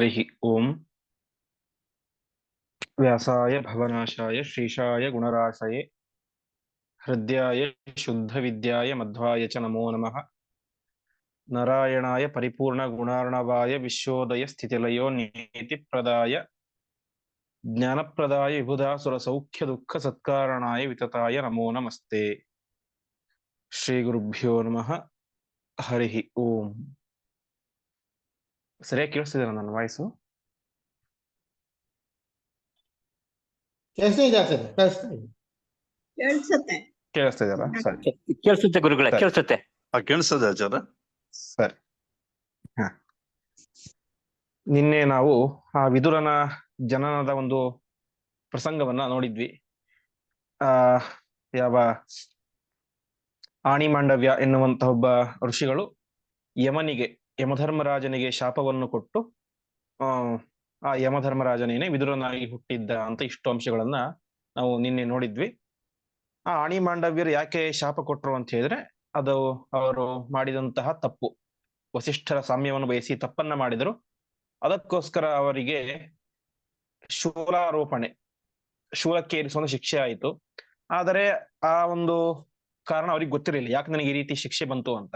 हरि ओम। व्यासाय भवनाशाय श्रीशाय गुणराशये। हृदयाय शुद्धविद्याय मध्वाय च नमो नमः। नारायणाय परिपूर्णगुणार्णवाय विश्वोदयस्थितिलयो सौख्य दुख सत्कारणाय वितताय नमो नमस्ते। श्रीगुरुभ्यो नमः। हरि ओम। ಸರಿಯಾಗಿ ಕೇಳಿಸ್ತಿದ್ದೀರ ನನ್ನ ವಾಯ್ಸು ಕೇಳಿಸ್ತಾ ಇದೆ ಸರ್ ಕೇಳಿಸ್ತಾ ಇದೆ ಕೇಳಿಸುತ್ತೆ ಕೇಳಿಸ್ತಾ ಸರಿ ಕೇಳಿಸುತ್ತೆ ಗುರುಗಳೇ ಕೇಳಿಸುತ್ತೆ ಆ ಕೇಳಿಸ್ತದೆ ಆಚಾರ ಸರಿ ಹ ನಿನ್ನೆ ನಾವು ಆ ವಿದುರನ ಜನನದ ಒಂದು ಪ್ರಸಂಗವನ್ನ ನೋಡಿದ್ವಿ. ಆ ಯಾವ ಆಣಿ ಮಾಂಡವ್ಯ ಎನ್ನುವಂತಹ ಒಬ್ಬ ಋಷಿಗಳು ಯಮನಿಗೆ ಯಮಧರ್ಮರಾಜನಿಗೆ ಶಾಪವನ್ನು ಕೊಟ್ಟು, ಆ ಯಮಧರ್ಮರಾಜನೇನೆ ವಿದುರನಾಗಿ ಹುಟ್ಟಿದ್ದ ಅಂತ ಇಷ್ಟು ಅಂಶಗಳನ್ನ ನಾವು ನಿನ್ನೆ ನೋಡಿದ್ವಿ. ಆ ಆಣಿ ಮಾಂಡವ್ಯರು ಯಾಕೆ ಶಾಪ ಕೊಟ್ರು ಅಂತ ಹೇಳಿದ್ರೆ, ಅದು ಅವರು ಮಾಡಿದಂತಹ ತಪ್ಪು. ವಸಿಷ್ಠರ ಸಾಮ್ಯವನ್ನು ಬಯಸಿ ತಪ್ಪನ್ನ ಮಾಡಿದರು. ಅದಕ್ಕೋಸ್ಕರ ಅವರಿಗೆ ಶೂಲಾರೋಪಣೆ, ಶೂಲಕ್ಕೆ ಏರಿಸುವ ಒಂದು ಶಿಕ್ಷೆ ಆಯಿತು. ಆದರೆ ಆ ಒಂದು ಕಾರಣ ಅವ್ರಿಗೆ ಗೊತ್ತಿರಲಿಲ್ಲ. ಯಾಕೆ ನನಗೆ ಈ ರೀತಿ ಶಿಕ್ಷೆ ಬಂತು ಅಂತ.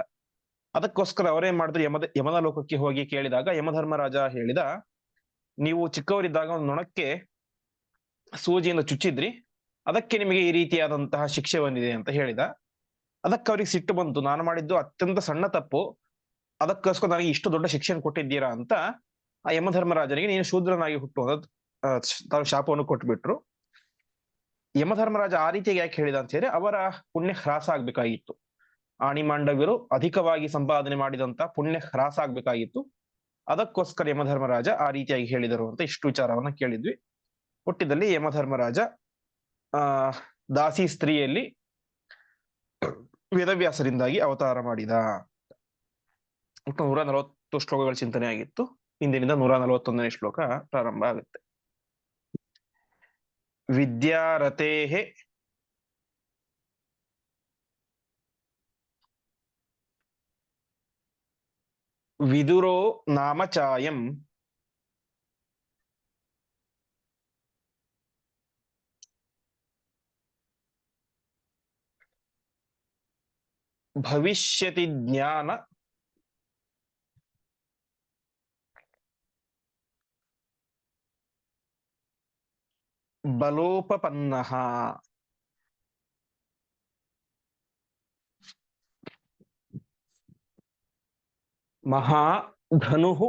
ಅದಕ್ಕೋಸ್ಕರ ಅವರೇನ್ ಮಾಡಿದ್ರು ಯಮದ ಯಮನ ಲೋಕಕ್ಕೆ ಹೋಗಿ ಕೇಳಿದಾಗ ಯಮಧರ್ಮರಾಜ ಹೇಳಿದ, ನೀವು ಚಿಕ್ಕವರಿದ್ದಾಗ ಒಂದು ನೊಣಕ್ಕೆ ಸೂಜಿಯಿಂದ ಚುಚ್ಚಿದ್ರಿ, ಅದಕ್ಕೆ ನಿಮಗೆ ಈ ರೀತಿಯಾದಂತಹ ಶಿಕ್ಷೆ ಬಂದಿದೆ ಅಂತ ಹೇಳಿದ. ಅದಕ್ಕೆ ಅವ್ರಿಗೆ ಸಿಟ್ಟು ಬಂತು. ನಾನು ಮಾಡಿದ್ದು ಅತ್ಯಂತ ಸಣ್ಣ ತಪ್ಪು. ಅದಕ್ಕೋಸ್ಕರ ನನಗೆ ಇಷ್ಟು ದೊಡ್ಡ ಶಿಕ್ಷೆಯನ್ನು ಕೊಟ್ಟಿದ್ದೀರಾ ಅಂತ ಆ ಯಮಧರ್ಮರಾಜನಿಗೆ, ನೀನು ಶೂದ್ರನಾಗಿ ಹುಟ್ಟು ಅಂತ ತಾವು ಶಾಪವನ್ನು ಕೊಟ್ಬಿಟ್ರು. ಯಮಧರ್ಮರಾಜ ಆ ರೀತಿಯಾಗಿ ಯಾಕೆ ಹೇಳಿದ ಅಂತ ಹೇಳಿ ಅವರ ಪುಣ್ಯ ಹ್ರಾಸ ಆಗ್ಬೇಕಾಗಿತ್ತು. ಆಣಿ ಮಾಂಡವ್ಯರು ಅಧಿಕವಾಗಿ ಸಂಪಾದನೆ ಮಾಡಿದಂತ ಪುಣ್ಯ ಹ್ರಾಸ ಆಗ್ಬೇಕಾಗಿತ್ತು ಅದಕ್ಕೋಸ್ಕರ ಯಮಧರ್ಮರಾಜ ಆ ರೀತಿಯಾಗಿ ಹೇಳಿದರು ಅಂತ ಇಷ್ಟು ವಿಚಾರವನ್ನ ಕೇಳಿದ್ವಿ. ಹುಟ್ಟಿದಲ್ಲಿ ಯಮಧರ್ಮರಾಜ, ಆ, ದಾಸಿ ಸ್ತ್ರೀಯಲ್ಲಿ ವೇದವ್ಯಾಸರಿಂದಾಗಿ ಅವತಾರ ಮಾಡಿದ. ನೂರ ನಲವತ್ತು ಶ್ಲೋಕಗಳ ಚಿಂತನೆ ಆಗಿತ್ತು. ಇಂದಿನಿಂದ ನೂರ ನಲವತ್ತೊಂದನೇ ಶ್ಲೋಕ ಪ್ರಾರಂಭ ಆಗುತ್ತೆ. ವಿದ್ಯಾರತೆ ವಿದುರೋ ನಾಮ ಚಾಯಂ ಭವಿಷ್ಯತಿ ಜ್ಞಾನ ಬಲೋಪಪನ್ನಃ ಮಹಾಧನುಃ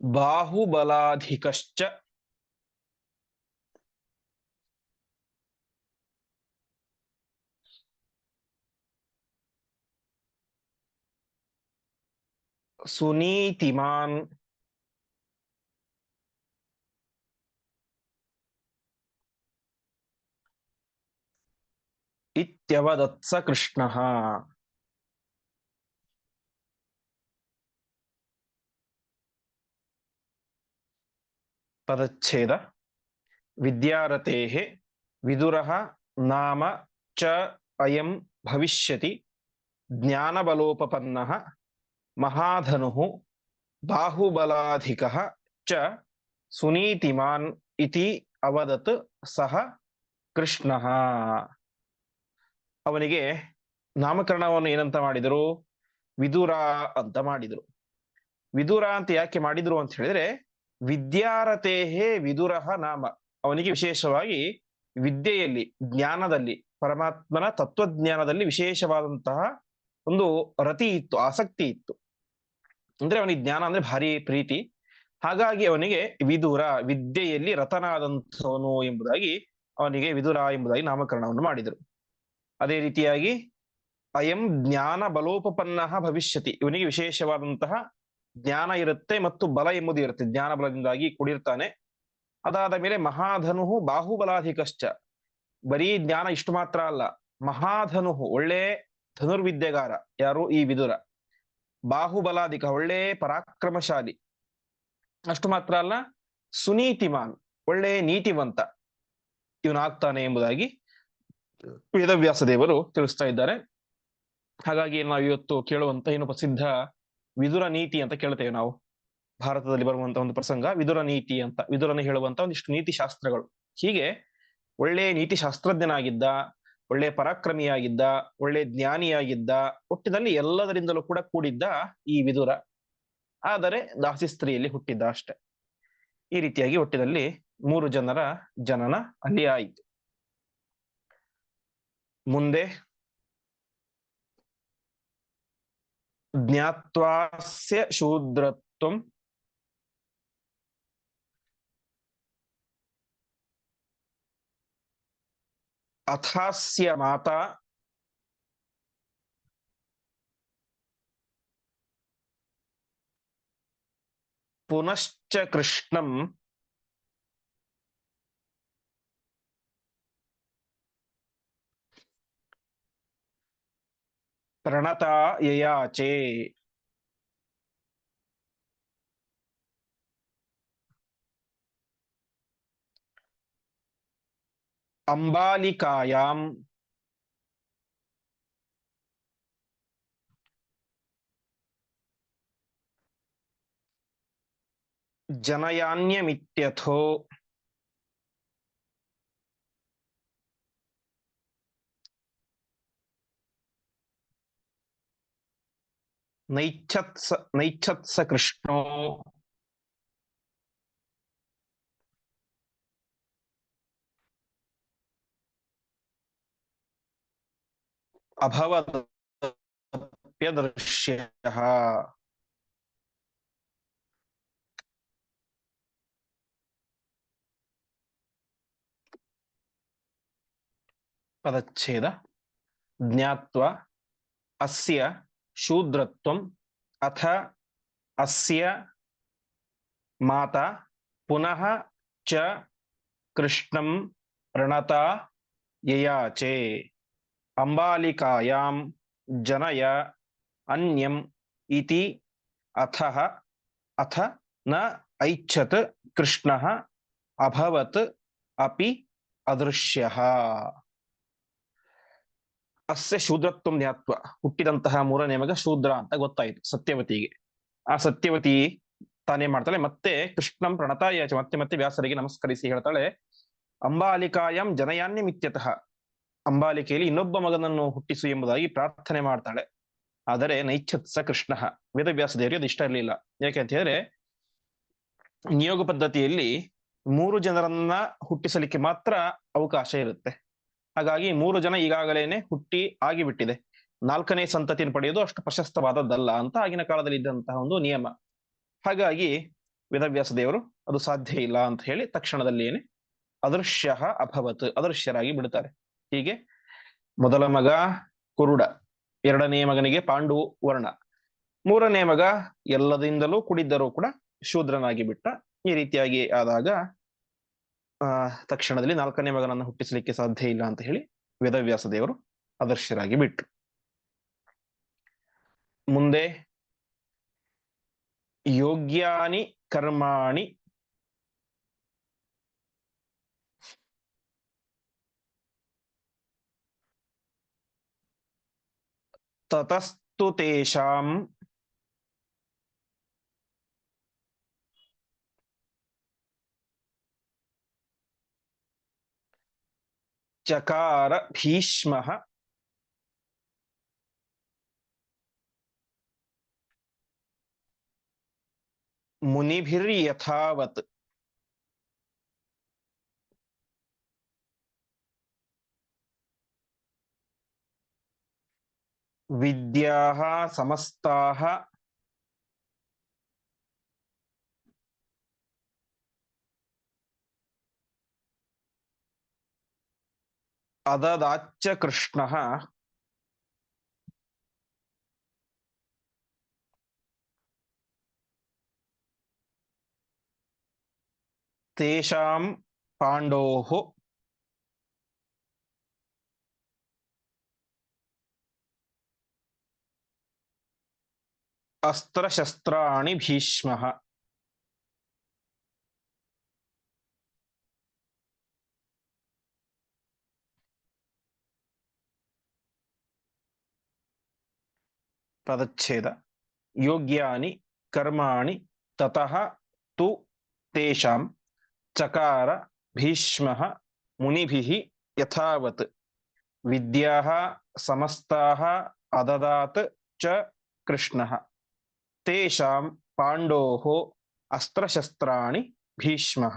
ಬಾಹುಬಲಾಧಿಕಶ್ಚ ಸುನೀತಿಮಾನ್ ಇತ್ಯವದತ್ಸ ಕೃಷ್ಣ ಪದಚ್ಛೇದ ವಿದ್ಯಾರತೆ ವಿದುರ ನಾಮ ಚ ಅಯಂ ಭವಿಷ್ಯತಿ ಜ್ಞಾನಬಲೋಪಪನ್ನಃ ಮಹಾಧನು ಬಾಹುಬಲಾಧಿಕ ಚ ಸುನೀತಿಮಾನ್ ಇತಿ ಅವದತ್ ಸಹ ಕೃಷ್ಣಃ ಅವನಿಗೆ ನಾಮಕರಣವನ್ನು ಏನಂತ ಮಾಡಿದರು? ವಿದುರ ಅಂತ ಮಾಡಿದರು. ವಿದುರ ಅಂತ ಯಾಕೆ ಮಾಡಿದ್ರು ಅಂತ ಹೇಳಿದ್ರೆ, ವಿದ್ಯಾರತೇಹೇ ವಿದುರಹ ನಾಮ. ಅವನಿಗೆ ವಿಶೇಷವಾಗಿ ವಿದ್ಯೆಯಲ್ಲಿ, ಜ್ಞಾನದಲ್ಲಿ, ಪರಮಾತ್ಮನ ತತ್ವಜ್ಞಾನದಲ್ಲಿ ವಿಶೇಷವಾದಂತಹ ಒಂದು ರತಿ ಇತ್ತು, ಆಸಕ್ತಿ ಇತ್ತು. ಅಂದ್ರೆ ಅವನಿಗೆ ಜ್ಞಾನ ಅಂದ್ರೆ ಭಾರಿ ಪ್ರೀತಿ. ಹಾಗಾಗಿ ಅವನಿಗೆ ವಿದುರ, ವಿದ್ಯೆಯಲ್ಲಿ ರತನಾದಂಥವನು ಎಂಬುದಾಗಿ ಅವನಿಗೆ ವಿದುರ ಎಂಬುದಾಗಿ ನಾಮಕರಣವನ್ನು ಮಾಡಿದರು. ಅದೇ ರೀತಿಯಾಗಿ, ಅಯಂ ಜ್ಞಾನ ಬಲೋಪನ್ನ ಭವಿಷ್ಯತಿ. ಇವನಿಗೆ ವಿಶೇಷವಾದಂತಹ ಜ್ಞಾನ ಇರುತ್ತೆ ಮತ್ತು ಬಲ ಎಂಬುದು ಇರುತ್ತೆ. ಜ್ಞಾನ ಬಲದಿಂದಾಗಿ ಕೂಡಿರ್ತಾನೆ. ಅದಾದ ಮೇಲೆ ಮಹಾಧನು ಬಾಹುಬಲಾಧಿಕಶ್ಚ. ಬರೀ ಜ್ಞಾನ ಇಷ್ಟು ಮಾತ್ರ ಅಲ್ಲ, ಮಹಾಧನು, ಒಳ್ಳೆ ಧನುರ್ವಿದ್ಯೆಗಾರ. ಯಾರು? ಈ ವಿದುರ. ಬಾಹುಬಲಾಧಿಕ, ಒಳ್ಳೆ ಪರಾಕ್ರಮಶಾಲಿ. ಅಷ್ಟು ಮಾತ್ರ ಅಲ್ಲ, ಸುನೀತಿಮಾನ್, ಒಳ್ಳೆ ನೀತಿವಂತ. ಇವನಾಗ್ತಾನೆ ಎಂಬುದಾಗಿ ವೇದವ್ಯಾಸ ದೇವರು ತಿಳಿಸ್ತಾ ಇದ್ದಾರೆ. ಹಾಗಾಗಿ ನಾವು ಇವತ್ತು ಕೇಳುವಂತ ಏನು ಪ್ರಸಿದ್ಧ ವಿದುರ ನೀತಿ ಅಂತ ಕೇಳ್ತೇವೆ ನಾವು. ಭಾರತದಲ್ಲಿ ಬರುವಂತ ಒಂದು ಪ್ರಸಂಗ, ವಿದುರ ನೀತಿ ಅಂತ, ವಿದುರನ ಹೇಳುವಂತ ಒಂದಿಷ್ಟು ನೀತಿ ಶಾಸ್ತ್ರಗಳು. ಹೀಗೆ ಒಳ್ಳೆ ನೀತಿ ಶಾಸ್ತ್ರಜ್ಞನಾಗಿದ್ದ, ಒಳ್ಳೆ ಪರಾಕ್ರಮಿಯಾಗಿದ್ದ, ಒಳ್ಳೆ ಜ್ಞಾನಿಯಾಗಿದ್ದ ಒಟ್ಟಿನಲ್ಲಿ ಎಲ್ಲದರಿಂದಲೂ ಕೂಡ ಕೂಡಿದ್ದ ಈ ವಿದುರ. ಆದರೆ ದಾಸಿ ಸ್ತ್ರೀಯಲ್ಲಿ ಹುಟ್ಟಿದ್ದ ಅಷ್ಟೆ. ಈ ರೀತಿಯಾಗಿ ಒಟ್ಟಿನಲ್ಲಿ ಮೂರು ಜನರ ಜನನ ಅಲ್ಲಿ ಆಯಿತು ಮುಂದೆ ಜ್ಞಾತ್ವಾಸ್ಯ ಶೂದ್ರತ್ವಂ ಅಥಾಸ್ಯ ಮಾತಾ ಪುನಶ್ಚ ಕೃಷ್ಣಂ प्रणता ययाचे। अम्बालिकायां। जनयान्यमित्यथो। ನೈಚ್ಛತ್ಸ ನೈಚ್ಛತ್ಸ ಕೃಷ್ಣೋ ಅಭವದಪ್ಯದೃಶ್ಯಃ ಪದಚ್ಛೇದ ಜ್ಞಾತ್ವ ಅಸ್ಯ ಶೂದ್ರತ್ವಂ ಅಥ ಅಸ್ಯ ಮಾತಾ ಪುನಃ ಚ ಕೃಷ್ಣಂ ಪ್ರಣತಾ ಯಯಾಚೆ ಅಂಬಾಲಿಕಾಯಾಂ ಜನಯ ಅನ್ಯಂ ಇತಿ ಅಥಃ ಅಥ ನ ಐಚ್ಛತ್ ಕೃಷ್ಣಃ ಅಭವತ್ ಅಪಿ ಅದೃಶ್ಯಃ ಅಸ್ಯ ಶೂದ್ರತ್ವ ಧ್ಯಾತ್ವ ಹುಟ್ಟಿದಂತಹ ಮೂರನೇ ಮಗ ಶೂದ್ರ ಅಂತ ಗೊತ್ತಾಯಿತು ಸತ್ಯವತಿಗೆ. ಆ ಸತ್ಯವತಿ ತಾನೇ ಮಾಡ್ತಾಳೆ. ಮತ್ತೆ ಕೃಷ್ಣಂ ಪ್ರಣತಾಯಾಚ ಮತ್ತೆ ಮತ್ತೆ ವ್ಯಾಸರಿಗೆ ನಮಸ್ಕರಿಸಿ ಹೇಳ್ತಾಳೆ, ಅಂಬಾಲಿಕಾಯಂ ಜನಯಾನ್ಯ ಮಿತ್ಯತಃ. ಅಂಬಾಲಿಕೆಯಲ್ಲಿ ಇನ್ನೊಬ್ಬ ಮಗನನ್ನು ಹುಟ್ಟಿಸು ಎಂಬುದಾಗಿ ಪ್ರಾರ್ಥನೆ ಮಾಡ್ತಾಳೆ. ಆದರೆ ನೈಚ್ಛತ್ಸ ಕೃಷ್ಣ. ವೇದವ್ಯಾಸ ದೇವರಿಗೆ ಅದು ಇಷ್ಟ ಇರಲಿಲ್ಲ. ಯಾಕೆ ಅಂತ ಹೇಳಿದ್ರೆ, ನಿಯೋಗ ಪದ್ಧತಿಯಲ್ಲಿ ಮೂರು ಜನರನ್ನ ಹುಟ್ಟಿಸಲಿಕ್ಕೆ ಮಾತ್ರ ಅವಕಾಶ ಇರುತ್ತೆ. ಹಾಗಾಗಿ ಮೂರು ಜನ ಈಗಾಗಲೇನೆ ಹುಟ್ಟಿ ಆಗಿಬಿಟ್ಟಿದೆ. ನಾಲ್ಕನೇ ಸಂತತಿಯನ್ನು ಪಡೆಯೋದು ಅಷ್ಟು ಪ್ರಶಸ್ತವಾದದ್ದಲ್ಲ ಅಂತ ಆಗಿನ ಕಾಲದಲ್ಲಿ ಇದ್ದಂತಹ ಒಂದು ನಿಯಮ. ಹಾಗಾಗಿ ವೇದವ್ಯಾಸ ದೇವರು ಅದು ಸಾಧ್ಯ ಇಲ್ಲ ಅಂತ ಹೇಳಿ ತಕ್ಷಣದಲ್ಲಿಯೇನೆ ಅದೃಶ್ಯ ಅಭವತ್, ಅದೃಶ್ಯರಾಗಿ ಬಿಡುತ್ತಾರೆ ಹೀಗೆ ಮೊದಲ ಮಗ ಕುರುಡ, ಎರಡನೇ ಮಗನಿಗೆ ಪಾಂಡು ವರ್ಣ. ಮೂರನೇ ಮಗ ಎಲ್ಲದಿಂದಲೂ ಕುಡಿದ್ದರೂ ಕೂಡ ಶೂದ್ರನಾಗಿ ಬಿಟ್ಟ ಈ ರೀತಿಯಾಗಿ ಆದಾಗ ತಕ್ಷಣದಲ್ಲಿ ನಾಲ್ಕನೇ ಮಗನನ್ನು ಹುಟ್ಟಿಸಲಿಕ್ಕೆ ಸಾಧ್ಯ ಇಲ್ಲ ಅಂತ ಹೇಳಿ ವೇದವ್ಯಾಸ ದೇವರು ಅದರ್ಶ್ಯರಾಗಿ ಬಿಟ್ರು. ಮುಂದೆ ಯೋಗ್ಯಾನಿ ಕರ್ಮಾಣಿ ತತಸ್ತು ತೇಷಾಂ ಚಕಾರ ಭೀಷ್ಮಃ ಮುನಿಭಿರ್ಯಥಾವತ್ ವಿದ್ಯಾಃ ಸಮಸ್ತಾಃ ಅದದಾಚ್ಚ ಕೃಷ್ಣಃ ತೇಷಾಂ ಪಾಂಡೋಃ ಅಸ್ತ್ರಶಸ್ತ್ರಾಣಿ ಭೀಷ್ಮಃ ಪದಚ್ಛೇದ ಯೋಗ್ಯಾನಿ ಕರ್ಮಾಣಿ ತತಃ ತು ತೇಷಾಂ ಚಕಾರ ಭೀಷ್ಮ ಮುನಿಭಿಃ ಯಥಾವತ್. ವಿದ್ಯಾ ಸಮಸ್ತಾಃ ಅದದಾತ್ ಚ ಕೃಷ್ಣ. ತೇಷಾಂ ಪಾಂಡೋ ಅಸ್ತ್ರಶಸ್ತ್ರಾಣಿ ಭೀಷ್ಮ.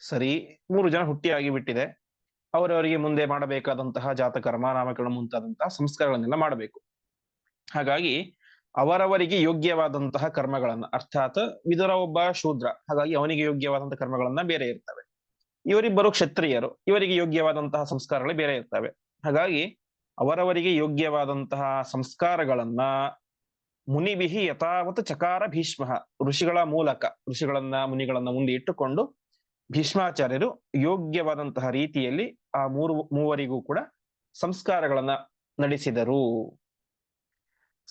ಸರಿ, ಮೂರು ಜನ ಹುಟ್ಟಿಯಾಗಿ ಬಿಟ್ಟಿದೆ ಅವರವರಿಗೆ ಮುಂದೆ ಮಾಡಬೇಕಾದಂತಹ ಜಾತಕರ್ಮ ನಾಮಕರಣ ಮುಂತಾದಂತಹ ಸಂಸ್ಕಾರಗಳನ್ನೆಲ್ಲ ಮಾಡಬೇಕು. ಹಾಗಾಗಿ ಅವರವರಿಗೆ ಯೋಗ್ಯವಾದಂತಹ ಕರ್ಮಗಳನ್ನ, ಅರ್ಥಾತ್ ವಿದುರ ಒಬ್ಬ ಶೂದ್ರ, ಹಾಗಾಗಿ ಅವನಿಗೆ ಯೋಗ್ಯವಾದಂತಹ ಕರ್ಮಗಳನ್ನ ಬೇರೆ ಇರ್ತವೆ. ಇವರಿಬ್ಬರು ಕ್ಷತ್ರಿಯರು, ಇವರಿಗೆ ಯೋಗ್ಯವಾದಂತಹ ಸಂಸ್ಕಾರಗಳು ಬೇರೆ ಇರ್ತವೆ. ಹಾಗಾಗಿ ಅವರವರಿಗೆ ಯೋಗ್ಯವಾದಂತಹ ಸಂಸ್ಕಾರಗಳನ್ನ ಮುನಿಬಿಹಿ ಯಥಾವತ್ ಚಕಾರ ಭೀಷ್ಮ, ಋಷಿಗಳ ಮೂಲಕ, ಋಷಿಗಳನ್ನ, ಮುನಿಗಳನ್ನ ಮುಂದೆ ಇಟ್ಟುಕೊಂಡು ಭೀಷ್ಮಾಚಾರ್ಯರು ಯೋಗ್ಯವಾದಂತಹ ರೀತಿಯಲ್ಲಿ ಆ ಮೂರು, ಮೂವರಿಗೂ ಕೂಡ ಸಂಸ್ಕಾರಗಳನ್ನ ನಡೆಸಿದರು.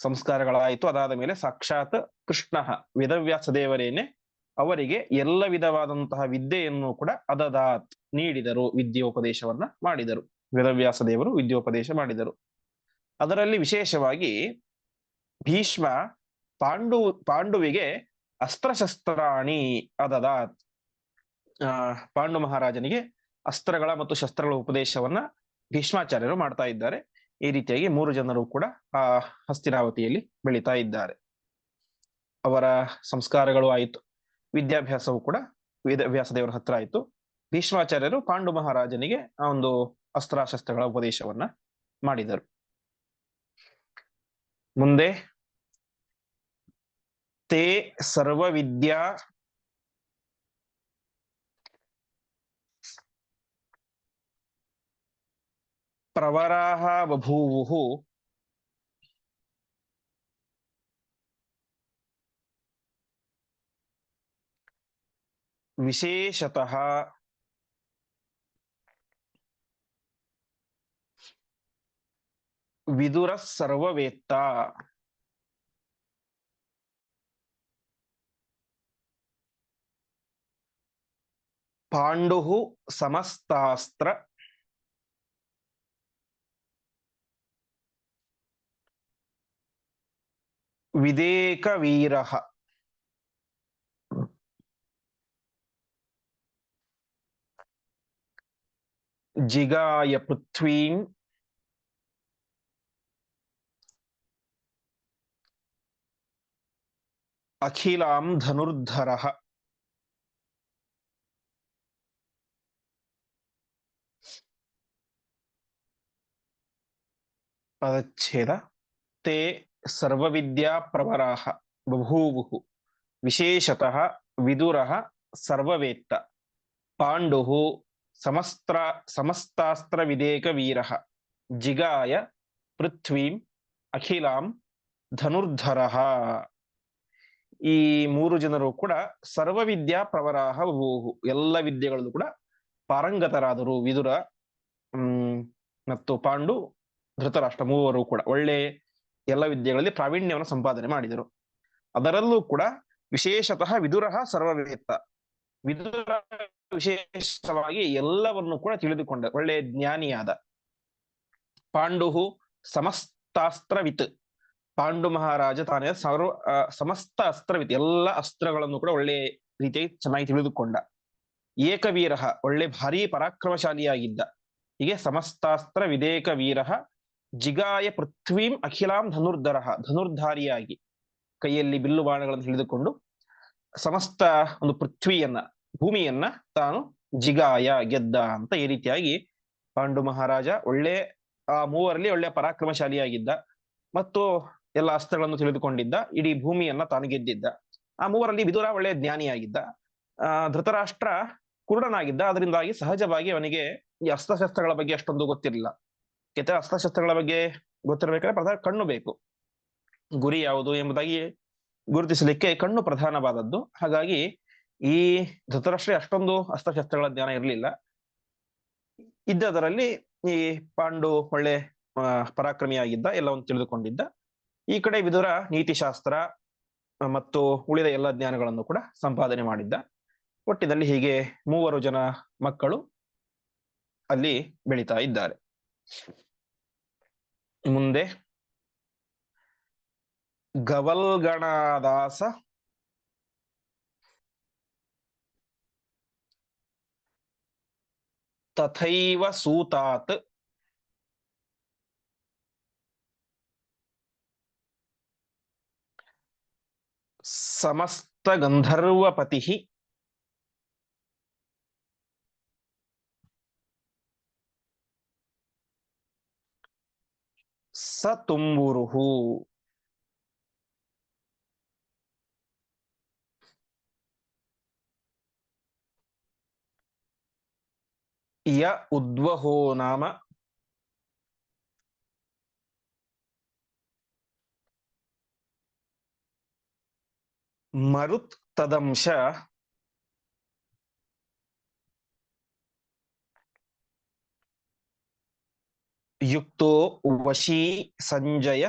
ಸಂಸ್ಕಾರಗಳಾಯಿತು. ಅದಾದ ಮೇಲೆ ಸಾಕ್ಷಾತ್ ಕೃಷ್ಣ ವೇದವ್ಯಾಸ ದೇವರೇನೆ ಅವರಿಗೆ ಎಲ್ಲ ವಿಧವಾದಂತಹ ವಿದ್ಯೆಯನ್ನು ಕೂಡ ಅದದಾತ್ ನೀಡಿದರು, ವಿದ್ಯೋಪದೇಶವನ್ನ ಮಾಡಿದರು. ವೇದವ್ಯಾಸ ದೇವರು ವಿದ್ಯೋಪದೇಶ ಮಾಡಿದರು. ಅದರಲ್ಲಿ ವಿಶೇಷವಾಗಿ ಭೀಷ್ಮ ಪಾಂಡು, ಪಾಂಡುವಿಗೆ ಅಸ್ತ್ರಶಸ್ತ್ರಾಣಿ ಅದದಾತ್. ಆ, ಪಾಂಡು ಮಹಾರಾಜನಿಗೆ ಅಸ್ತ್ರಗಳ ಮತ್ತು ಶಸ್ತ್ರಗಳ ಉಪದೇಶವನ್ನ ಭೀಷ್ಮಾಚಾರ್ಯರು ಮಾಡ್ತಾ ಇದ್ದಾರೆ. ಈ ರೀತಿಯಾಗಿ ಮೂರು ಜನರು ಕೂಡ ಆ ಹಸ್ತಿನಾವತಿಯಲ್ಲಿ ಬೆಳೀತಾ ಇದ್ದಾರೆ. ಅವರ ಸಂಸ್ಕಾರಗಳು ಆಯಿತು. ವಿದ್ಯಾಭ್ಯಾಸವು ಕೂಡ ವೇದವ್ಯಾಸ ದೇವರ ಹತ್ರ ಆಯಿತು. ಭೀಷ್ಮಾಚಾರ್ಯರು ಪಾಂಡು ಮಹಾರಾಜನಿಗೆ ಆ ಒಂದು ಅಸ್ತ್ರಾಶಸ್ತ್ರಗಳ ಉಪದೇಶವನ್ನ ಮಾಡಿದರು. ಮುಂದೆ ತೇ ಸರ್ವ ವಿದ್ಯಾ ಪ್ರವರಾಹ ಬಭೂವು ವಿಶೇಷತಃ ವಿದುರ ಸರ್ವವೇತ್ತ ಪಾಂಡು ಸಮಸ್ತಾಸ್ತ್ರ ವಿದೇಕ ವೀರ ಜಿಗಾಯ ಪೃಥ್ವೀಂ ಅಖಿಲಾಂ ಧನುರ್ಧರ ಪದಚ್ಛೇದ ತೇ ಸರ್ವವಿದ್ಯಾ ಪ್ರವರಾಹ ವಿಶೇಷತಃ ವಿದುರಃ ಸರ್ವವೇತ್ತ. ಪಾಂಡು ಸಮಸ್ತ್ರ ಸಮಸ್ತಾಸ್ತ್ರ ಜಿಗಾಯ ಪೃಥ್ವೀಂ ಅಖಿಲಾಂ ಧನುರ್ಧರಃ. ಈ ಮೂರು ಜನರು ಕೂಡ ಸರ್ವವಿದ್ಯಾ ಪ್ರವರಾಹ ಬಭೂವು ಎಲ್ಲ ವಿದ್ಯೆಗಳಲ್ಲೂ ಕೂಡ ಪಾರಂಗತರಾದರು. ವಿದುರ, ಹ್ಮ್, ಮತ್ತು ಪಾಂಡು, ಧೃತರಾಷ್ಟ್ರ ಮೂವರು ಕೂಡ. ಒಳ್ಳೆ ಎಲ್ಲ ವಿದ್ಯೆಗಳಲ್ಲಿ ಪ್ರಾವೀಣ್ಯವನ್ನು ಸಂಪಾದನೆ ಮಾಡಿದರು. ಅದರಲ್ಲೂ ಕೂಡ ವಿಶೇಷತಃ ವಿದುರಃ ಸರ್ವವೇತ್ತ ವಿದುರ ವಿಶೇಷವಾಗಿ ಎಲ್ಲವನ್ನು ಕೂಡ ತಿಳಿದುಕೊಂಡ ಒಳ್ಳೆ ಜ್ಞಾನಿಯಾದ ಪಾಂಡುಹು ಸಮಸ್ತಾಸ್ತ್ರವಿತ್. ಪಾಂಡು ಮಹಾರಾಜ ತಾನೇ ಸರ್ವ ಸಮಸ್ತ ಅಸ್ತ್ರವಿತ್ ಎಲ್ಲ ಅಸ್ತ್ರಗಳನ್ನು ಕೂಡ ಒಳ್ಳೆ ರೀತಿಯಾಗಿ ಚೆನ್ನಾಗಿ ತಿಳಿದುಕೊಂಡ. ಏಕವೀರಃ ಒಳ್ಳೆ ಭಾರಿ ಪರಾಕ್ರಮಶಾಲಿಯಾಗಿದ್ದ. ಹೀಗೆ ಸಮಸ್ತಾಸ್ತ್ರ ವಿದೇಕ ವೀರ ಜಿಗಾಯ ಪೃಥ್ವೀಂ ಅಖಿಲಾಂ ಧನುರ್ಧರ, ಧನುರ್ಧಾರಿಯಾಗಿ ಕೈಯಲ್ಲಿ ಬಿಲ್ಲು ಬಾಣಗಳನ್ನು ಹಿಡಿದುಕೊಂಡು ಸಮಸ್ತ ಒಂದು ಪೃಥ್ವಿಯನ್ನ, ಭೂಮಿಯನ್ನ ತಾನು ಜಿಗಾಯ ಗೆದ್ದ ಅಂತ ಈ ರೀತಿಯಾಗಿ ಪಾಂಡು ಮಹಾರಾಜ ಒಳ್ಳೆ, ಆ ಮೂವರಲ್ಲಿ ಒಳ್ಳೆ ಪರಾಕ್ರಮಶಾಲಿಯಾಗಿದ್ದ ಮತ್ತು ಎಲ್ಲ ಅಸ್ತ್ರಗಳನ್ನು ತಿಳಿದುಕೊಂಡಿದ್ದ, ಇಡೀ ಭೂಮಿಯನ್ನ ತಾನು ಗೆದ್ದಿದ್ದ. ಆ ಮೂವರಲ್ಲಿ ವಿದುರ ಒಳ್ಳೆ ಜ್ಞಾನಿಯಾಗಿದ್ದ. ಆ ಧೃತರಾಷ್ಟ್ರ ಕುರುಡನಾಗಿದ್ದ. ಅದರಿಂದಾಗಿ ಸಹಜವಾಗಿ ಅವನಿಗೆ ಈ ಅಸ್ತ್ರಶಸ್ತ್ರಗಳ ಬಗ್ಗೆ ಅಷ್ಟೊಂದು ಗೊತ್ತಿರಲಿಲ್ಲ. ಕೆತ್ತ ಅಸ್ತ್ರಶಸ್ತ್ರಗಳ ಬಗ್ಗೆ ಗೊತ್ತಿರಬೇಕಾದ್ರೆ ಪ್ರಧಾನ ಕಣ್ಣು ಬೇಕು. ಗುರಿ ಯಾವುದು ಎಂಬುದಾಗಿ ಗುರುತಿಸಲಿಕ್ಕೆ ಕಣ್ಣು ಪ್ರಧಾನವಾದದ್ದು. ಹಾಗಾಗಿ ಈ ಧೃತರಾಷ್ಟ್ರ ಅಷ್ಟೊಂದು ಅಸ್ತ್ರಶಸ್ತ್ರಗಳ ಜ್ಞಾನ ಇರಲಿಲ್ಲ. ಇದ್ದದರಲ್ಲಿ ಈ ಪಾಂಡು ಒಳ್ಳೆ ಪರಾಕ್ರಮಿಯಾಗಿದ್ದ, ಎಲ್ಲವನ್ನು ತಿಳಿದುಕೊಂಡಿದ್ದ. ಈ ಕಡೆ ವಿದುರ, ನೀತಿಶಾಸ್ತ್ರ, ಮತ್ತು ಉಳಿದ ಎಲ್ಲ ಜ್ಞಾನಗಳನ್ನು ಕೂಡ ಸಂಪಾದನೆ ಮಾಡಿದ್ದ. ಒಟ್ಟಿನಲ್ಲಿ ಹೀಗೆ ಮೂವರು ಜನ ಮಕ್ಕಳು ಅಲ್ಲಿ ಬೆಳೀತಾ ಇದ್ದಾರೆ. ಮುಂದೆ ಗವಲ್ಗಣದಾಸ ತಥೈವ ಸೂತಾತ್ ಸಮಸ್ತ ಗಂಧರ್ವಪತಿ ಸ ತುಂಬುರುಹು ಯ ಉದ್ವಹೋ ನಾಮ ಮರುತ್ ತದಂಶ ಯುಕ್ತೋ ವಶೀ ಸಂಜಯ.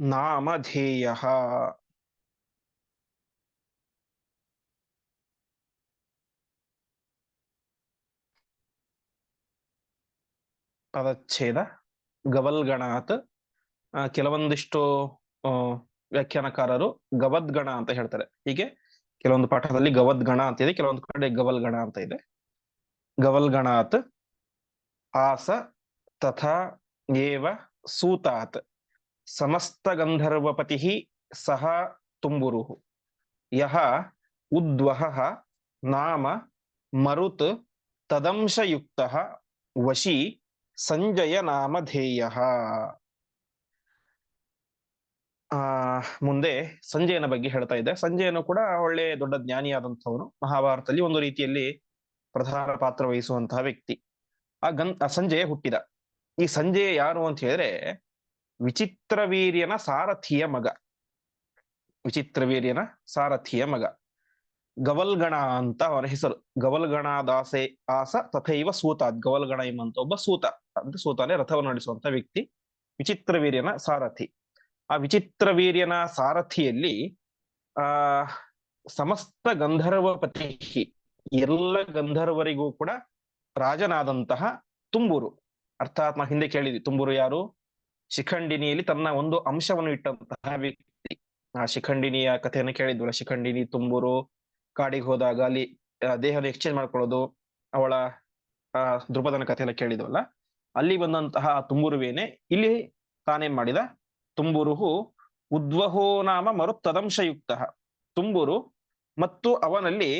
ನಾಮಧೇಯ. ಪದಚ್ಛೇದ ಗವಲ್ಗಣಾತ್. ಕೆಲವೊಂದಿಷ್ಟು ವ್ಯಾಖ್ಯಾನಕಾರರು ಗವದ್ಗಣ ಅಂತ ಹೇಳ್ತಾರೆ. ಹೀಗೆ ಕೆಲವೊಂದು ಪಾಠದಲ್ಲಿ ಗವದ್ಗಣ ಅಂತ ಇದೆ, ಕೆಲವೊಂದು ಕಡೆ ಗವಲ್ಗಣ ಅಂತ ಇದೆ. ಗವಲ್ಗಣಾತ್ ಆಸ, ತಥಾ, ಏವ ಸೂತಾತ್ ಸಮಸ್ತ ಗಂಧರ್ವಪತಿ ಸಹ ತುಂಬುರು ಯಹ, ಉದ್ವಹ, ನಾಮ, ಮರುತ್ ತದಂಶಯುಕ್ತ ವಶಿ, ಸಂಜಯ ನಾಮಧೇಯ ಆ, ಮುಂದೆ ಸಂಜಯನ ಬಗ್ಗೆ ಹೇಳ್ತಾ ಇದೆ ಸಂಜಯನು ಕೂಡ ಒಳ್ಳೆ ದೊಡ್ಡ ಜ್ಞಾನಿಯಾದಂಥವನು. ಮಹಾಭಾರತದಲ್ಲಿ ಒಂದು ರೀತಿಯಲ್ಲಿ ಪ್ರಧಾನ ಪಾತ್ರ ವಹಿಸುವಂತಹ ವ್ಯಕ್ತಿ. ಆ ಗನ್ ಸಂಜಯ ಹುಟ್ಟಿದ. ಈ ಸಂಜಯ ಯಾರು ಅಂತ ಹೇಳಿದ್ರೆ ವಿಚಿತ್ರ ವೀರ್ಯನ ಸಾರಥಿಯ ಮಗ. ವಿಚಿತ್ರ ವೀರ್ಯನ ಸಾರಥಿಯ ಮಗ. ಗವಲ್ಗಣ ಅಂತ ಅವನ ಹೆಸರು. ಗವಲ್ಗಣ ದಾಸೆ ಆಸ ತಥೈವ ಸೂತ ಗವಲ್ಗಣ ಎಂಬಂತ ಒಬ್ಬ ಸೂತ. ಅಂತ ಸೂತಾನೆ ರಥವನ್ನು ನಡೆಸುವಂತ ವ್ಯಕ್ತಿ. ವಿಚಿತ್ರ ವೀರ್ಯನ ಸಾರಥಿ. ಆ ವಿಚಿತ್ರ ವೀರ್ಯನ ಸಾರಥಿಯಲ್ಲಿ, ಆ, ಸಮಸ್ತ ಗಂಧರ್ವಪತಿ ಎಲ್ಲ ಗಂಧರ್ವರಿಗೂ ಕೂಡ ರಾಜನಾದಂತಹ ತುಂಬೂರು. ಅರ್ಥಾತ್ ನಾವು ಹಿಂದೆ ಕೇಳಿದ್ವಿ ತುಂಬೂರು ಯಾರು? ಶಿಖಂಡಿನಿಯಲ್ಲಿ ತನ್ನ ಒಂದು ಅಂಶವನ್ನು ಇಟ್ಟಂತಹ ವ್ಯಕ್ತಿ. ಆ ಶಿಖಂಡಿನಿಯ ಕಥೆಯನ್ನು ಕೇಳಿದ್ವಲ್ಲ, ಶಿಖಂಡಿನಿ, ತುಂಬೂರು, ಕಾಡಿಗೆ ಹೋದಾಗ ಅಲ್ಲಿ ದೇಹವನ್ನು ಎಕ್ಸ್ಚೇಂಜ್ ಮಾಡ್ಕೊಳ್ಳೋದು, ಅವಳ, ಆ ದೃಪದನ ಕಥೆಯನ್ನು ಕೇಳಿದ್ವಲ್ಲ, ಅಲ್ಲಿ ಬಂದಂತಹ ತುಂಬೂರುವೇನೆ ಇಲ್ಲಿ ತಾನೇನ್ ಮಾಡಿದ? ತುಂಬುರುಹು ಉದ್ವಹೋ ನಾಮ ಮರುತ್ತದಂಶಯುಕ್ತ. ತುಂಬುರು ಮತ್ತು ಅವನಲ್ಲಿ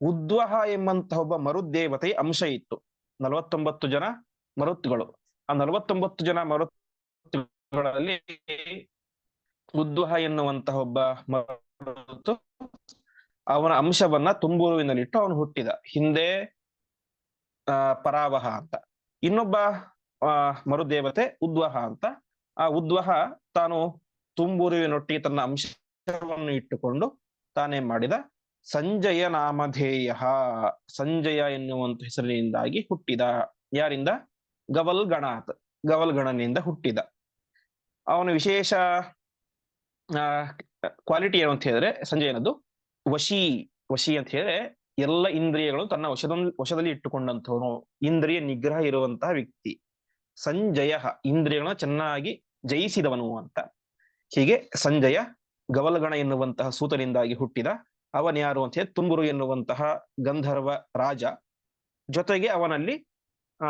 ಉದ್ವಹ ಎಂಬಂತಹ ಒಬ್ಬ ಮರುದೇವತೆಯ ಅಂಶ ಇತ್ತು. ನಲವತ್ತೊಂಬತ್ತು ಜನ ಮರುತ್ಗಳು. ಆ ನಲವತ್ತೊಂಬತ್ತು ಜನ ಮರುತ್ಗಳಲ್ಲಿ ಉದ್ವಹ ಎನ್ನುವಂತಹ ಒಬ್ಬ ಮರುತ್ತು ಅವನ ಅಂಶವನ್ನ ತುಂಬುರುವಿನಲ್ಲಿಟ್ಟು ಅವನು ಹುಟ್ಟಿದ. ಹಿಂದೆ ಪರಾವಹ ಅಂತ. ಇನ್ನೊಬ್ಬ ಮರುದೇವತೆ ಉದ್ವಹ ಅಂತ. ಆ ಉದ್ವಹ ತಾನು ತುಂಬುರುವಿನೊಟ್ಟಿಗೆ ತನ್ನ ಅಂಶವನ್ನು ಇಟ್ಟುಕೊಂಡು ತಾನೇ ಮಾಡಿದ ಸಂಜಯ ನಾಮಧೇಯ. ಸಂಜಯ ಎನ್ನುವಂತ ಹೆಸರಿನಿಂದಾಗಿ ಹುಟ್ಟಿದ. ಯಾರಿಂದ? ಗವಲ್ ಗಣಾತ್ ಗವಲ್ ಗಣನಿಂದ ಹುಟ್ಟಿದ. ಅವನ ವಿಶೇಷ ಕ್ವಾಲಿಟಿ ಏನು ಅಂತ ಹೇಳಿದ್ರೆ ಸಂಜಯನದ್ದು ವಶಿ ವಶಿ ಅಂತ ಹೇಳಿದ್ರೆ ಎಲ್ಲ ಇಂದ್ರಿಯಗಳು ತನ್ನ ವಶದ, ವಶದಲ್ಲಿ ಇಟ್ಟುಕೊಂಡಂತವನು ಇಂದ್ರಿಯ ನಿಗ್ರಹ ಇರುವಂತಹ ವ್ಯಕ್ತಿ. ಸಂಜಯ, ಇಂದ್ರಿಯಗಳನ್ನ ಚೆನ್ನಾಗಿ ಜಯಿಸಿದವನು ಅಂತ. ಹೀಗೆ ಸಂಜಯ ಗವಲಗಣ ಎನ್ನುವಂತಹ ಸೂತನಿಂದಾಗಿ ಹುಟ್ಟಿದ ಅವನ್ಯಾರು ಅಂತ ಹೇಳಿ ತುಂಬುರು ಎನ್ನುವಂತಹ ಗಂಧರ್ವ ರಾಜ. ಜೊತೆಗೆ ಅವನಲ್ಲಿ, ಆ,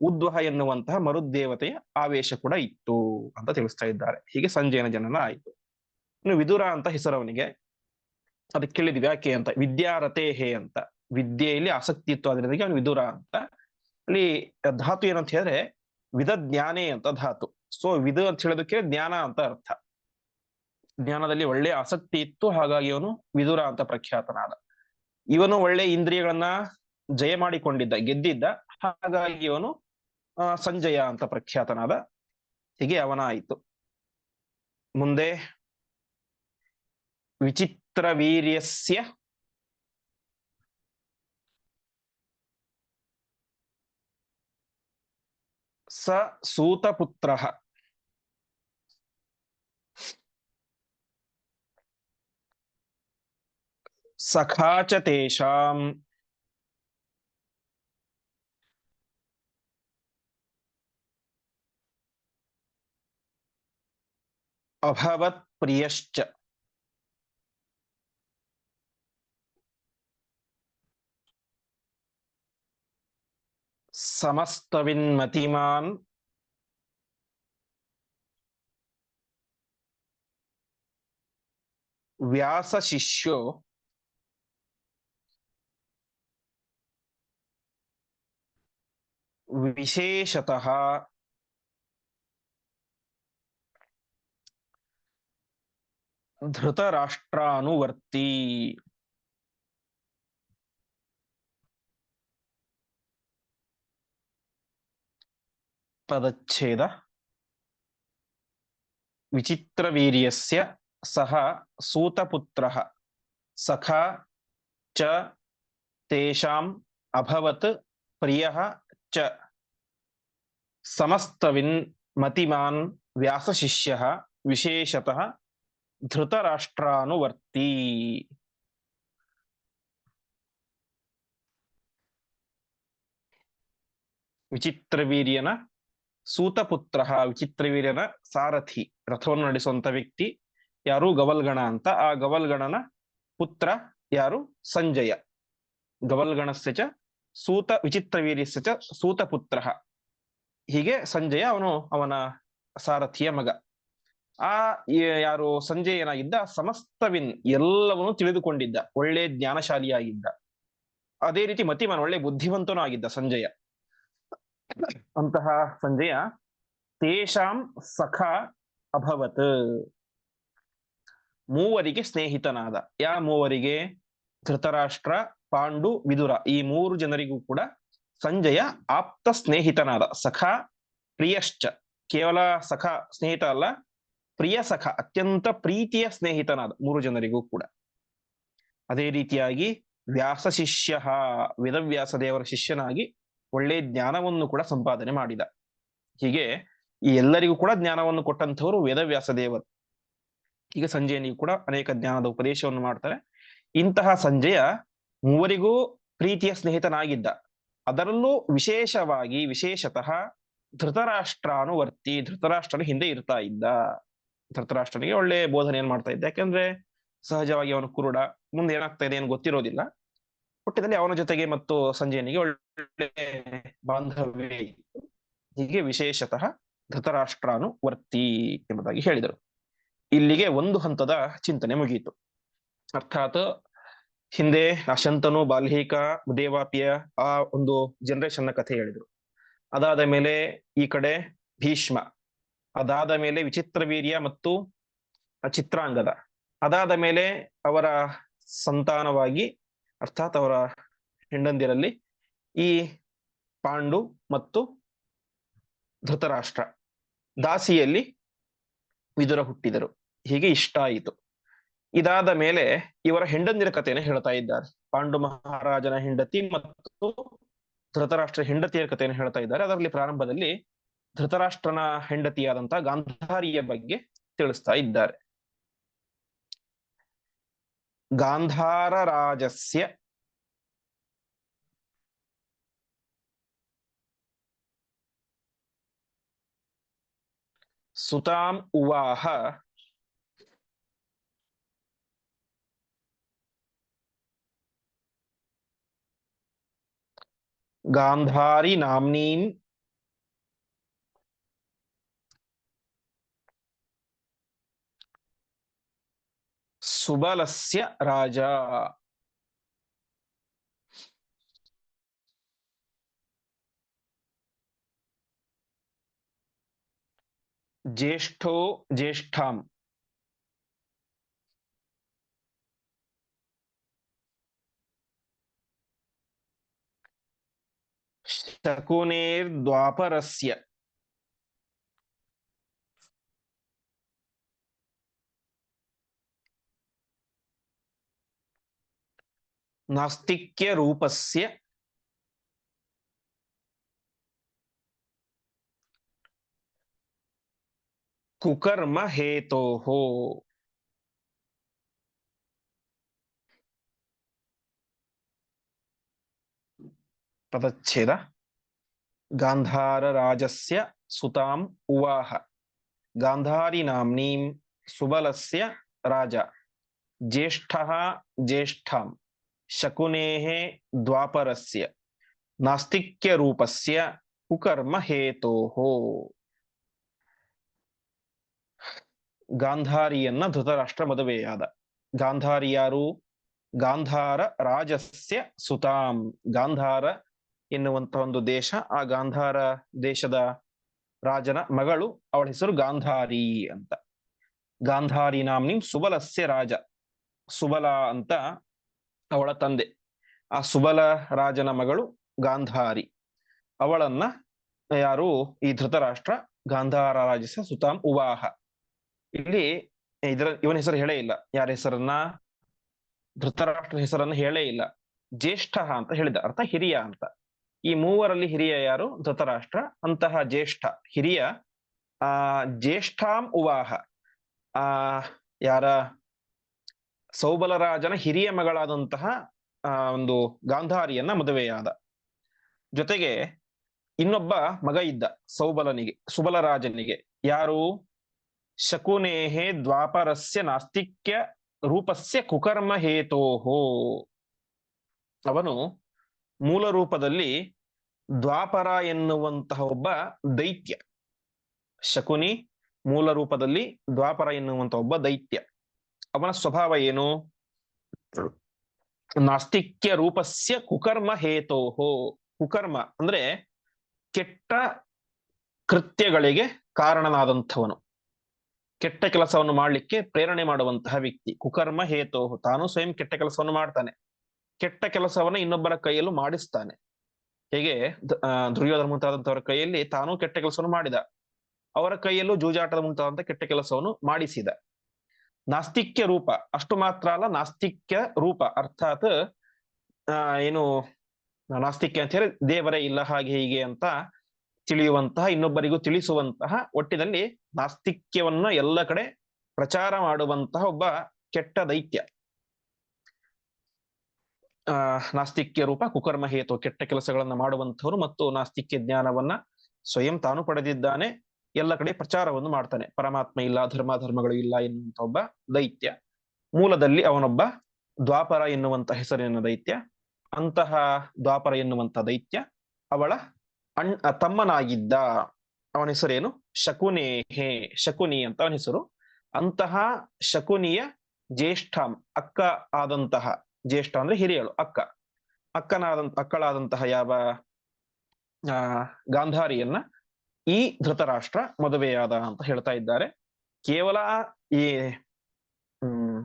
ಉದ್ವಹ ಎನ್ನುವಂತಹ ಮರುದೇವತೆಯ ಆವೇಶ ಕೂಡ ಇತ್ತು ಅಂತ ತಿಳಿಸ್ತಾ ಇದ್ದಾರೆ. ಹೀಗೆ ಸಂಜಯನ ಜನನ ಆಯಿತು. ಇನ್ನು ವಿದುರ ಅಂತ ಹೆಸರು ಅವನಿಗೆ ಅದಕ್ಕೆ ಕೇಳಿದ್ವಿ ಯಾಕೆ ಅಂತ ವಿದ್ಯಾರಥೇಹೇ ಅಂತ. ವಿದ್ಯೆಯಲ್ಲಿ ಆಸಕ್ತಿ ಇತ್ತು ಅದರಿಂದಾಗಿ ಅವನು ವಿದುರ ಅಂತ. ಅಲ್ಲಿ ಧಾತು ಏನಂತ ಹೇಳಿದ್ರೆ ವಿಧ ಜ್ಞಾನೇ ಅಂತ ಧಾತು. ಸೊ ವಿಧ ಅಂತ ಹೇಳೋದಕ್ಕೆ ಜ್ಞಾನ ಅಂತ ಅರ್ಥ. ಜ್ಞಾನದಲ್ಲಿ ಒಳ್ಳೆ ಆಸಕ್ತಿ ಇತ್ತು, ಹಾಗಾಗಿ ಅವನು ವಿದುರ ಅಂತ ಪ್ರಖ್ಯಾತನಾದ. ಇವನು ಒಳ್ಳೆ ಇಂದ್ರಿಯಗಳನ್ನ ಜಯ ಮಾಡಿಕೊಂಡಿದ್ದ, ಗೆದ್ದಿದ್ದ, ಹಾಗಾಗಿ ಇವನು ಸಂಜಯ ಅಂತ ಪ್ರಖ್ಯಾತನಾದ. ಹೀಗೆ ಅವನ ಆಯಿತು. ಮುಂದೆ ವಿಚಿತ್ರ ವೀರ್ಯಸ್ಯ स सूतपुत्रः। सखा चेषा अभवत् प्रियश्च। ಸಮಸ್ತವಿನ್ಮತಿಮಾನ್ ವ್ಯಾಸ ಶಿಷ್ಯೋ ವಿಶೇಷತಃ ಪದಚ್ಛೇದ ವಿಚಿತ್ರವೀರ್ಯಸ್ಯ ಸಹ ಸೂತಪುತ್ರ ಸಖಾ ಚ ತೇಷಾಂ ಅಭವತ್ ಪ್ರಿಯ ಚ ಸಮಸ್ತವಿನ್ ಮತಿಮಾನ್ ವ್ಯಾಸಶಿಷ್ಯ ವಿಶೇಷತಃ ಧೃತರಾಷ್ಟ್ರಾನುವರ್ತಿ ವಿಚಿತ್ರವೀರ್ಯನ ಸೂತಪುತ್ರ ವಿಚಿತ್ರವೀರ್ಯನ ಸಾರಥಿ, ರಥವನ್ನು ನಡೆಸುವಂತ ವ್ಯಕ್ತಿ ಯಾರು? ಗವಲ್ಗಣ ಅಂತ. ಆ ಗವಲ್ಗಣನ ಪುತ್ರ ಯಾರು? ಸಂಜಯ. ಗವಲ್ಗಣಸ್ಯ ಚ ಸೂತ, ವಿಚಿತ್ರವೀರ್ಯಸ್ಯ ಚ ಸೂತಪುತ್ರ. ಹೀಗೆ ಸಂಜಯ ಅವನು ಅವನ ಸಾರಥಿಯ ಮಗ. ಆ ಯಾರು? ಸಂಜಯ ಏನಾಗಿದ್ದ ಸಮಸ್ತವಿನ್ ಎಲ್ಲವನ್ನೂ ತಿಳಿದುಕೊಂಡಿದ್ದ. ಒಳ್ಳೆ ಜ್ಞಾನಶಾಲಿಯಾಗಿದ್ದ. ಅದೇ ರೀತಿ ಮತಿಮನ್ ಒಳ್ಳೆ ಬುದ್ಧಿವಂತನೂ ಆಗಿದ್ದ ಸಂಜಯ. ಅಂತಹ ಸಂಜಯ ತೇಷಾಂ ಸಖ ಅಭವತ್ ಮೂವರಿಗೆ ಸ್ನೇಹಿತನಾದ ಯಾ ಮೂವರಿಗೆ ಧೃತರಾಷ್ಟ್ರ ಪಾಂಡು ವಿದುರ ಈ ಮೂರು ಜನರಿಗೂ ಕೂಡ ಸಂಜಯ ಆಪ್ತ ಸ್ನೇಹಿತನಾದ ಸಖ, ಪ್ರಿಯಶ್ಚ। ಕೇವಲ ಸಖ ಸ್ನೇಹಿತ ಅಲ್ಲ, ಪ್ರಿಯ ಸಖ, ಅತ್ಯಂತ ಪ್ರೀತಿಯ ಸ್ನೇಹಿತನಾದ ಮೂರು ಜನರಿಗೂ ಕೂಡ। ಅದೇ ರೀತಿಯಾಗಿ ವ್ಯಾಸ ಶಿಷ್ಯ, ವೇದವ್ಯಾಸ ದೇವರ ಶಿಷ್ಯನಾಗಿ ಒಳ್ಳೆ ಜ್ಞಾನವನ್ನು ಕೂಡ ಸಂಪಾದನೆ ಮಾಡಿದ. ಹೀಗೆ ಈ ಎಲ್ಲರಿಗೂ ಕೂಡ ಜ್ಞಾನವನ್ನು ಕೊಟ್ಟಂತವರು ವೇದವ್ಯಾಸ ದೇವರು. ಈಗ ಸಂಜಯನಿಗೆ ಕೂಡ ಅನೇಕ ಜ್ಞಾನದ ಉಪದೇಶವನ್ನು ಮಾಡ್ತಾರೆ. ಇಂತಹ ಸಂಜಯ ಮೂವರಿಗೂ ಪ್ರೀತಿಯ ಸ್ನೇಹಿತನಾಗಿದ್ದ. ಅದರಲ್ಲೂ ವಿಶೇಷವಾಗಿ ವಿಶೇಷತಃ ಧೃತರಾಷ್ಟ್ರಾನುವರ್ತಿ ಧೃತರಾಷ್ಟ್ರನ ಹಿಂದೆ ಇರ್ತಾ ಇದ್ದ. ಧೃತರಾಷ್ಟ್ರನಿಗೆ ಒಳ್ಳೆ ಬೋಧನೆಯನ್ನು ಮಾಡ್ತಾ ಇದ್ದ. ಯಾಕಂದ್ರೆ ಸಹಜವಾಗಿ ಅವನು ಕುರುಡ. ಮುಂದೆ ಏನಾಗ್ತಾ ಇದೆ ಏನು ಗೊತ್ತಿರೋದಿಲ್ಲ. ಹುಟ್ಟಿದಲ್ಲಿ ಅವನ ಜೊತೆಗೆ ಮತ್ತು ಸಂಜಯನಿಗೆ ಒಳ್ಳೆ ಬಾಂಧವ್ಯ ಹೀಗೆ ವಿಶೇಷತಃ ಧೃತರಾಷ್ಟ್ರಾನು ವರ್ತಿ ಎಂಬುದಾಗಿ ಹೇಳಿದರು. ಇಲ್ಲಿಗೆ ಒಂದು ಹಂತದ ಚಿಂತನೆ ಮುಗಿಯಿತು. ಅರ್ಥಾತ್ ಹಿಂದೆ ಅಶಂತನು ಬಾಲ್ಹೀಕ, ದೇವಾಪಿಯ ಆ ಒಂದು ಜನರೇಷನ್ನ ಕಥೆ ಹೇಳಿದರು. ಅದಾದ ಮೇಲೆ ಈ ಕಡೆ ಭೀಷ್ಮ, ಅದಾದ ಮೇಲೆ ವಿಚಿತ್ರ ವೀರ್ಯ ಮತ್ತು ಚಿತ್ರಾಂಗದ. ಅದಾದ ಮೇಲೆ ಅವರ ಸಂತಾನವಾಗಿ ಅರ್ಥಾತ್ ಅವರ ಹೆಂಡಂದಿರಲ್ಲಿ ಈ ಪಾಂಡು ಮತ್ತು ಧೃತರಾಷ್ಟ್ರ ದಾಸಿಯಲ್ಲಿ ವಿದುರ ಹುಟ್ಟಿದರು. ಹೀಗೆ ಇಷ್ಟ ಆಯಿತು. ಇದಾದ ಮೇಲೆ ಇವರ ಹೆಂಡಂದಿರ ಕಥೆಯನ್ನು ಹೇಳ್ತಾ ಇದ್ದಾರೆ. ಪಾಂಡು ಮಹಾರಾಜನ ಹೆಂಡತಿ ಮತ್ತು ಧೃತರಾಷ್ಟ್ರ ಹೆಂಡತಿಯ ಕಥೆಯನ್ನು ಹೇಳ್ತಾ ಇದ್ದಾರೆ. ಅದರಲ್ಲಿ ಪ್ರಾರಂಭದಲ್ಲಿ ಧೃತರಾಷ್ಟ್ರನ ಹೆಂಡತಿಯಾದಂತಹ ಗಾಂಧಾರಿಯ ಬಗ್ಗೆ ತಿಳಿಸ್ತಾ ಇದ್ದಾರೆ. ಗಾಂಧಾರ ರಾಜಸ್ಯ ಸುತಾಂ ಉವಾಹ ಗಾಂಧಾರಿ ನಾಮ್ನೀಂ ಸುಬಲಸ್ಯ ರಾಜ ಜ್ಯೇಷ್ಠೋ ಜ್ಯೇಷ್ಠಾಂ ಶಕುನೇರ್ದ್ವಾಪರಸ್ಯ ನಾಸ್ತಿಕ್ಯ ರೂಪಸ್ಯ ಕುಕರ್ಮ ಹೇತೋಹೋ ಪದಚ್ಛೇದ ಗಾಂಧಾರ ರಾಜಸ್ಯ ಸುತಾಂ ಉವಾಹ ಗಾಂಧಾರಿ ನಾಮ್ನೀಂ ಸುಬಲಸ್ಯ ರಾಜ ಜ್ಯೇಷ್ಠಃ ಜ್ಯೇಷ್ಠಾಂ ಶಕುನೇಃ ದ್ವಾಪರಸ್ಯ ನಾಸ್ತಿಕ್ಯ ರೂಪಸ್ಯ ಕುಕರ್ಮ ಹೇತೋಃ ಗಾಂಧಾರಿಯನ್ನ ಧೃತರಾಷ್ಟ್ರ ಮದುವೆಯಾದ ಗಾಂಧಾರಿಯಾರು ಗಾಂಧಾರ ರಾಜಸ್ಯ ಸುತಾಂ. ಗಾಂಧಾರ ಎನ್ನುವಂತಹ ಒಂದು ದೇಶ, ಆ ಗಾಂಧಾರ ದೇಶದ ರಾಜನ ಮಗಳು, ಅವಳ ಹೆಸರು ಗಾಂಧಾರಿ ಅಂತ. ಗಾಂಧಾರಿ ನಾಮ್ನಿಂ ಸುಬಲಸ್ಯ ರಾಜ. ಸುಬಲ ಅಂತ ಅವಳ ತಂದೆ ಆ ಸುಬಲ ರಾಜನ ಮಗಳು ಗಾಂಧಾರಿ. ಅವಳನ್ನ ಯಾರು ಈ ಧೃತರಾಷ್ಟ್ರ ಗಾಂಧಾರ ರಾಜಸ ಸುತಾಂ ಉವಾಹ. ಇಲ್ಲಿ ಇದರ ಇವನ ಹೆಸರು ಹೇಳೇ ಇಲ್ಲ. ಯಾರ ಹೆಸರನ್ನ? ಧೃತರಾಷ್ಟ್ರ ಹೆಸರನ್ನ ಹೇಳೇ ಇಲ್ಲ. ಜ್ಯೇಷ್ಠ ಅಂತ ಹೇಳಿದ ಅರ್ಥ ಹಿರಿಯ ಅಂತ. ಈ ಮೂವರಲ್ಲಿ ಹಿರಿಯ ಯಾರು? ಧೃತರಾಷ್ಟ್ರ. ಅಂತಹ ಜ್ಯೇಷ್ಠ. ಹಿರಿಯ, ಆ, ಜ್ಯೇಷ್ಠಾಂ ಉವಾಹ. ಆ, ಯಾರ? ಸೌಬಲರಾಜನ ಹಿರಿಯ ಮಗಳಾದಂತಹ ಒಂದು ಗಾಂಧಾರಿಯನ್ನ ಮದುವೆಯಾದ. ಜೊತೆಗೆ ಇನ್ನೊಬ್ಬ ಮಗ ಇದ್ದ ಸೌಬಲನಿಗೆ, ಸುಬಲರಾಜನಿಗೆ. ಯಾರು? ಶಕುನೇಹೆ ದ್ವಾಪರಸ್ಯ ನಾಸ್ತಿಕ್ಯ ರೂಪಸ್ಯ ಕುಕರ್ಮ ಹೇತೋಹೋ. ಅವನು ಮೂಲ ರೂಪದಲ್ಲಿ ದ್ವಾಪರ ಎನ್ನುವಂತಹ ಒಬ್ಬ ದೈತ್ಯ. ಶಕುನಿ ಮೂಲ ರೂಪದಲ್ಲಿ ದ್ವಾಪರ ಎನ್ನುವಂತಹ ಒಬ್ಬ ದೈತ್ಯ. ಅವನ ಸ್ವಭಾವ ಏನು? ನಾಸ್ತಿಕ್ಯ ರೂಪಸ್ಯ ಕುಕರ್ಮ ಹೇತೋಹೋ. ಕುಕರ್ಮ ಅಂದ್ರೆ ಕೆಟ್ಟ ಕೃತ್ಯಗಳಿಗೆ ಕಾರಣನಾದಂಥವನು. ಕೆಟ್ಟ ಕೆಲಸವನ್ನು ಮಾಡಲಿಕ್ಕೆ ಪ್ರೇರಣೆ ಮಾಡುವಂತಹ ವ್ಯಕ್ತಿ. ಕುಕರ್ಮ ಹೇತೋಹು. ತಾನು ಸ್ವಯಂ ಕೆಟ್ಟ ಕೆಲಸವನ್ನು ಮಾಡ್ತಾನೆ. ಕೆಟ್ಟ ಕೆಲಸವನ್ನು ಇನ್ನೊಬ್ಬರ ಕೈಯಲ್ಲೂ ಮಾಡಿಸ್ತಾನೆ. ಹೇಗೆ? ದುರ್ಯೋಧನ ಮುಂತಾದಂತವರ ಕೈಯಲ್ಲಿ ತಾನು ಕೆಟ್ಟ ಕೆಲಸವನ್ನು ಮಾಡಿದ. ಅವರ ಕೈಯಲ್ಲೂ ಜೂಜಾಟದ ಮುಂತಾದಂತಹ ಕೆಟ್ಟ ಕೆಲಸವನ್ನು ಮಾಡಿಸಿದ. ನಾಸ್ತಿಕ್ಯ ರೂಪ. ಅಷ್ಟು ಮಾತ್ರ ಅಲ್ಲ, ನಾಸ್ತಿಕ್ಯ ರೂಪ. ಅರ್ಥಾತ್ ಏನು, ನಾಸ್ತಿಕ್ಯ ಅಂತ ಹೇಳಿ ದೇವರೇ ಇಲ್ಲ, ಹಾಗೆ ಹೀಗೆ ಅಂತ ತಿಳಿಯುವಂತಹ, ಇನ್ನೊಬ್ಬರಿಗೂ ತಿಳಿಸುವಂತಹ ಒಟ್ಟಿನಲ್ಲಿ ನಾಸ್ತಿಕ್ಯವನ್ನ ಎಲ್ಲ ಕಡೆ ಪ್ರಚಾರ ಮಾಡುವಂತಹ ಒಬ್ಬ ಕೆಟ್ಟ ದೈತ್ಯ. ಆ, ನಾಸ್ತಿಕ್ಯ ರೂಪ, ಕುಕರ್ಮ ಹೇತು, ಕೆಟ್ಟ ಕೆಲಸಗಳನ್ನ ಮಾಡುವಂತವರು ಮತ್ತು ನಾಸ್ತಿಕ್ಯ ಜ್ಞಾನವನ್ನ ಸ್ವಯಂ ತಾನು ಪಡೆದಿದ್ದಾನೆ. ಎಲ್ಲ ಕಡೆ ಪ್ರಚಾರವನ್ನು ಮಾಡ್ತಾನೆ. ಪರಮಾತ್ಮ ಇಲ್ಲ ಧರ್ಮ ಧರ್ಮಗಳು ಇಲ್ಲ ಎನ್ನುವಂತ ಒಬ್ಬ ದೈತ್ಯ. ಮೂಲದಲ್ಲಿ ಅವನೊಬ್ಬ ದ್ವಾಪರ ಎನ್ನುವಂತ ಹೆಸರಿನ ದೈತ್ಯ. ಅಂತಹ ದ್ವಾಪರ ಎನ್ನುವಂತ ದೈತ್ಯ ಅವಳ ಅಣ್ ತಮ್ಮನಾಗಿದ್ದ ಅವನ ಹೆಸರೇನು? ಶಕುನೇಹೆ ಶಕುನಿ ಅಂತ ಅವನ ಹೆಸರು. ಅಂತಹ ಶಕುನಿಯ ಜ್ಯೇಷ್ಠ ಅಕ್ಕ ಆದಂತಹ, ಜ್ಯೇಷ್ಠ ಅಂದ್ರೆ ಹಿರಿಯಳು, ಅಕ್ಕ. ಅಕ್ಕನಾದಂತ ಅಕ್ಕಳಾದಂತಹ ಯಾವ, ಆ, ಗಾಂಧಾರಿಯನ್ನ ಈ ಧೃತರಾಷ್ಟ್ರ ಮದುವೆಯಾದ ಅಂತ ಹೇಳ್ತಾ ಇದ್ದಾರೆ. ಕೇವಲ ಈ, ಹ್ಮ್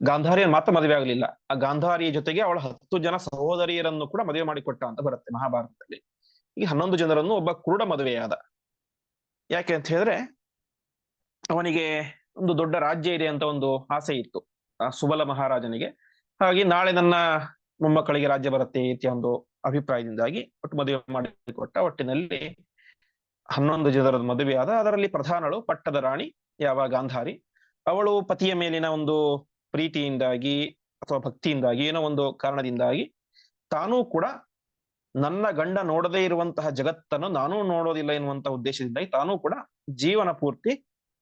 ಗಾಂಧಾರಿಯನ್ನು ಮಾತ್ರ ಮದುವೆ ಆಗಲಿಲ್ಲ. ಆ ಗಾಂಧಾರಿಯ ಜೊತೆಗೆ ಅವಳ ಹತ್ತು ಜನ ಸಹೋದರಿಯರನ್ನು ಕೂಡ ಮದುವೆ ಮಾಡಿಕೊಟ್ಟ ಅಂತ ಬರುತ್ತೆ ಮಹಾಭಾರತದಲ್ಲಿ. ಈ ಹನ್ನೊಂದು ಜನರನ್ನು ಒಬ್ಬ ಕುರುಡ ಮದುವೆಯಾದ. ಯಾಕೆ ಅಂತ ಹೇಳಿದ್ರೆ, ಅವನಿಗೆ ಒಂದು ದೊಡ್ಡ ರಾಜ್ಯ ಇದೆ ಅಂತ ಒಂದು ಆಸೆ ಇತ್ತು ಆ ಸುಬಲ ಮಹಾರಾಜನಿಗೆ. ಹಾಗೆ ನಾಳೆ ನನ್ನ ಮೊಮ್ಮಕ್ಕಳಿಗೆ ರಾಜ್ಯ ಬರುತ್ತೆ ರೀತಿಯ ಒಂದು ಅಭಿಪ್ರಾಯದಿಂದಾಗಿ ಒಟ್ಟು ಮದುವೆ ಮಾಡಿಕೊಟ್ಟ ಒಟ್ಟಿನಲ್ಲಿ ಹನ್ನೊಂದು ಜನರ ಮದುವೆಯಾದ ಅದರಲ್ಲಿ ಪ್ರಧಾನಳು, ಪಟ್ಟದ ರಾಣಿ, ಯಾವ ಗಾಂಧಾರಿ. ಅವಳು ಪತಿಯ ಮೇಲಿನ ಒಂದು ಪ್ರೀತಿಯಿಂದಾಗಿ ಅಥವಾ ಭಕ್ತಿಯಿಂದಾಗಿ ಏನೋ ಒಂದು ಕಾರಣದಿಂದಾಗಿ ತಾನೂ ಕೂಡ ನನ್ನ ಗಂಡ ನೋಡದೇ ಇರುವಂತಹ ಜಗತ್ತನ್ನು ನಾನೂ ನೋಡೋದಿಲ್ಲ ಎನ್ನುವಂತಹ ಉದ್ದೇಶದಿಂದಾಗಿ ತಾನೂ ಕೂಡ ಜೀವನ ಪೂರ್ತಿ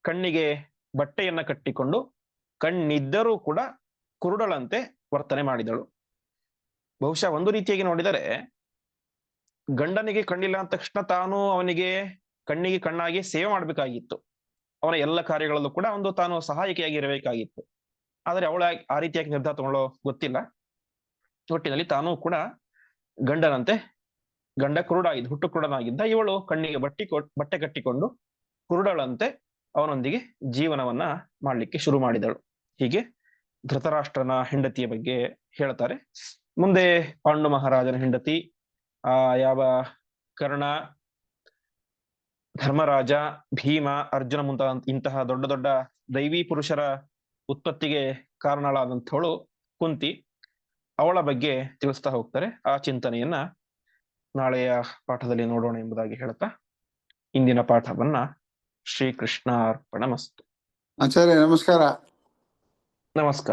ಕಣ್ಣಿಗೆ ಬಟ್ಟೆಯನ್ನ ಕಟ್ಟಿಕೊಂಡು ಕಣ್ಣಿದ್ದರೂ ಕೂಡ ಕುರುಡಳಂತೆ ವರ್ತನೆ ಮಾಡಿದಳು. ಬಹುಶಃ ಒಂದು ರೀತಿಯಾಗಿ ನೋಡಿದರೆ ಗಂಡನಿಗೆ ಕಣ್ಣಿಲ್ಲ ಅಂದ ತಕ್ಷಣ ತಾನು ಅವನಿಗೆ ಕಣ್ಣಿಗೆ ಕಣ್ಣಾಗಿ ಸೇವೆ ಮಾಡಬೇಕಾಗಿತ್ತು. ಅವನ ಎಲ್ಲ ಕಾರ್ಯಗಳಲ್ಲೂ ಕೂಡ ಒಂದು ತಾನು ಸಹಾಯಕಿಯಾಗಿ ಇರಬೇಕಾಗಿತ್ತು. ಆದರೆ ಅವಳ ಆ ರೀತಿಯಾಗಿ ನಿರ್ಧಾರ ತಗೊಳ್ಳೋ ಗೊತ್ತಿಲ್ಲ. ಒಟ್ಟಿನಲ್ಲಿ ತಾನು ಕೂಡ ಗಂಡನಂತೆ ಗಂಡ ಕುರುಡಾಗಿದ್ದ, ಹುಟ್ಟು ಕುರುಡನಾಗಿದ್ದ, ಇವಳು ಕಣ್ಣಿಗೆ ಬಟ್ಟಿ ಬಟ್ಟೆ ಕಟ್ಟಿಕೊಂಡು ಕುರುಡಳಂತೆ ಅವನೊಂದಿಗೆ ಜೀವನವನ್ನ ಮಾಡ್ಲಿಕ್ಕೆ ಶುರು ಮಾಡಿದಳು. ಹೀಗೆ ಧೃತರಾಷ್ಟ್ರನ ಹೆಂಡತಿಯ ಬಗ್ಗೆ ಹೇಳ್ತಾರೆ. ಮುಂದೆ ಪಾಂಡು ಮಹಾರಾಜನ ಹೆಂಡತಿ ಆ ಯಾವ ಕರ್ಣ ಧರ್ಮರಾಜ ಭೀಮ ಅರ್ಜುನ ಮುಂತಾದ ಇಂತಹ ದೊಡ್ಡ ದೊಡ್ಡ ದೈವಿ ಪುರುಷರ ಉತ್ಪತ್ತಿಗೆ ಕಾರಣಳಾದಂಥವಳು ಕುಂತಿ. ಅವಳ ಬಗ್ಗೆ ತಿಳಿಸ್ತಾ ಹೋಗ್ತಾರೆ. ಆ ಚಿಂತನೆಯನ್ನ ನಾಳೆಯ ಪಾಠದಲ್ಲಿ ನೋಡೋಣ ಎಂಬುದಾಗಿ ಹೇಳ್ತಾ ಇಂದಿನ ಪಾಠವನ್ನ ಶ್ರೀಕೃಷ್ಣ ಅರ್ಪಣ ಮಸ್ತು ಆಚಾರ್ಯ ನಮಸ್ಕಾರ. ನಮಸ್ಕಾರ.